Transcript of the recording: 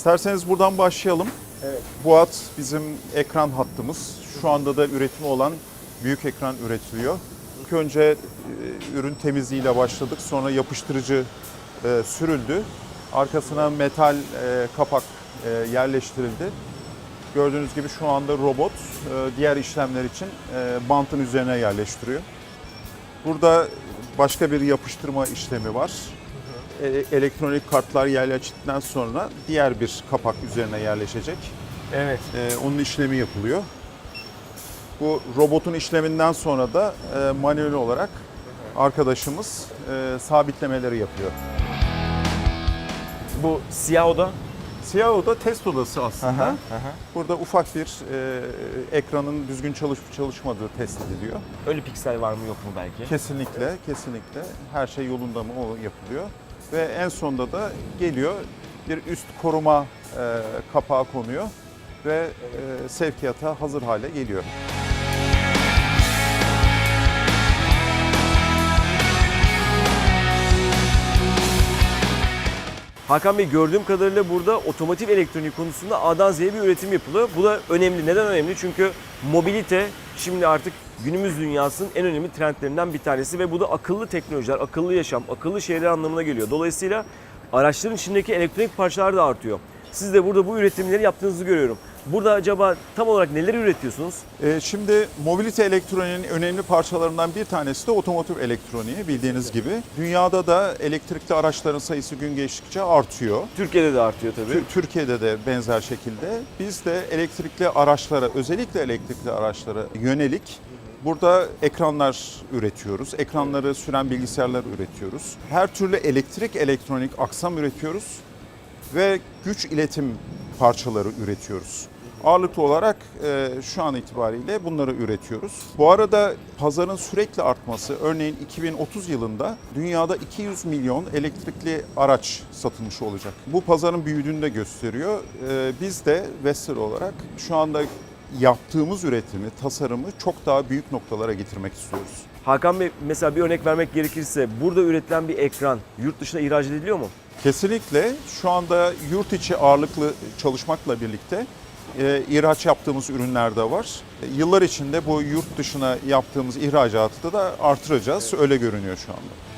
İsterseniz buradan başlayalım. Evet. Bu hat bizim ekran hattımız. Şu anda da üretimi olan büyük ekran üretiliyor. İlk önce e, ürün temizliğiyle başladık. Sonra yapıştırıcı e, sürüldü. Arkasına metal e, kapak e, yerleştirildi. Gördüğünüz gibi şu anda robot e, diğer işlemler için e, bantın üzerine yerleştiriyor. Burada başka bir yapıştırma işlemi var. E, Elektronik kartlar yerleştirdikten sonra diğer bir kapak üzerine yerleşecek. Evet. Ee, onun işlemi yapılıyor. Bu robotun işleminden sonra da e, manuel olarak arkadaşımız e, sabitlemeleri yapıyor. Bu siyah oda. Siyah oda test odası aslında. Aha. Burada ufak bir e, ekranın düzgün çalışıp çalışmadığı test ediliyor. Ölü piksel var mı yok mu belki? Kesinlikle, kesinlikle her şey yolunda mı o yapılıyor. Ve en sonunda da geliyor bir üst koruma e, kapağı konuyor ve e, sevkiyata hazır hale geliyor. Hakan Bey gördüğüm kadarıyla burada otomotiv elektronik konusunda A'dan Z'ye bir üretim yapılıyor. Bu da önemli. Neden önemli? Çünkü mobilite şimdi artık günümüz dünyasının en önemli trendlerinden bir tanesi ve bu da akıllı teknolojiler, akıllı yaşam, akıllı şehirler anlamına geliyor. Dolayısıyla araçların içindeki elektronik parçalar da artıyor. Siz de burada bu üretimleri yaptığınızı görüyorum. Burada acaba tam olarak neler üretiyorsunuz? E, şimdi mobilite elektroniğinin önemli parçalarından bir tanesi de otomotiv elektroniği bildiğiniz gibi. Dünyada da elektrikli araçların sayısı gün geçtikçe artıyor. Türkiye'de de artıyor tabii. Tür- Türkiye'de de benzer şekilde biz de elektrikli araçlara özellikle elektrikli araçlara yönelik burada ekranlar üretiyoruz. Ekranları süren bilgisayarlar üretiyoruz. Her türlü elektrik elektronik aksam üretiyoruz ve güç iletim parçaları üretiyoruz. Ağırlıklı olarak e, şu an itibariyle bunları üretiyoruz. Bu arada pazarın sürekli artması, örneğin 2030 yılında dünyada 200 milyon elektrikli araç satılmış olacak. Bu pazarın büyüdüğünü de gösteriyor. E, biz de Vestel olarak şu anda yaptığımız üretimi, tasarımı çok daha büyük noktalara getirmek istiyoruz. Hakan Bey mesela bir örnek vermek gerekirse burada üretilen bir ekran yurt dışına ihraç ediliyor mu? Kesinlikle şu anda yurt içi ağırlıklı çalışmakla birlikte e, ihraç yaptığımız ürünler de var. E, Yıllar içinde bu yurt dışına yaptığımız ihracatı da artıracağız. Öyle görünüyor şu anda.